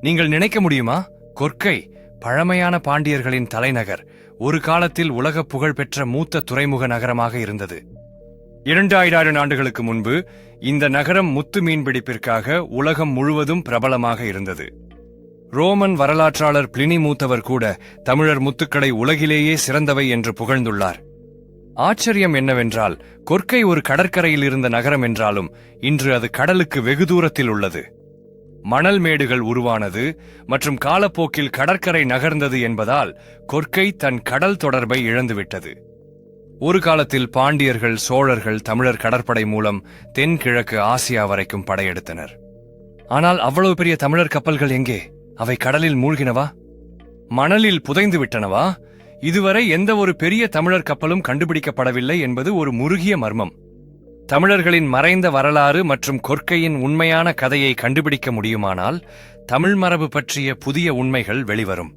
நீங்கள் நினைக்க முடியுமா? கொர்க்கை பழமையான பாண்டியர்களின் தலைநகர் ஒரு காலத்தில் உலக புகழ்பெற்ற மூத்த துறைமுக நகரமாக இருந்தது. இரண்டாயிரம் ஆண்டுகளுக்கு முன்பு இந்த நகரம் முத்து மீன்பிடிப்பிற்காக உலகம் முழுவதும் பிரபலமாக இருந்தது. ரோமன் வரலாற்றாளர் பிளினி மூத்தவர் கூட தமிழர் முத்துக்களை உலகிலேயே சிறந்தவை என்று புகழ்ந்துள்ளார். ஆச்சரியம் என்னவென்றால் கொர்க்கை ஒரு கடற்கரையில் இருந்த நகரம் என்றாலும் இன்று அது கடலுக்கு வெகு தூரத்தில் உள்ளது. மணல் மேடுகள் உருவானது மற்றும் காலப்போக்கில் கடற்கரை நகர்ந்தது என்பதால் கொற்கை தன் கடல் தொடர்பை இழந்துவிட்டது. ஒரு காலத்தில் பாண்டியர்கள் சோழர்கள் தமிழர் கடற்படை மூலம் தென்கிழக்கு ஆசியா வரைக்கும் படையெடுத்தனர். ஆனால் அவ்வளவு பெரிய தமிழர் கப்பல்கள் எங்கே? அவை கடலில் மூழ்கினவா? மணலில் புதைந்து விட்டனவா? இதுவரை எந்த ஒரு பெரிய தமிழர் கப்பலும் கண்டுபிடிக்கப்படவில்லை என்பது ஒரு முருகிய மர்மம். தமிழர்களின் மறைந்த வரலாறு மற்றும் கொற்கையின் உண்மையான கதையை கண்டுபிடிக்க முடியுமானால் தமிழ் மரபு பற்றிய புதிய உண்மைகள் வெளிவரும்.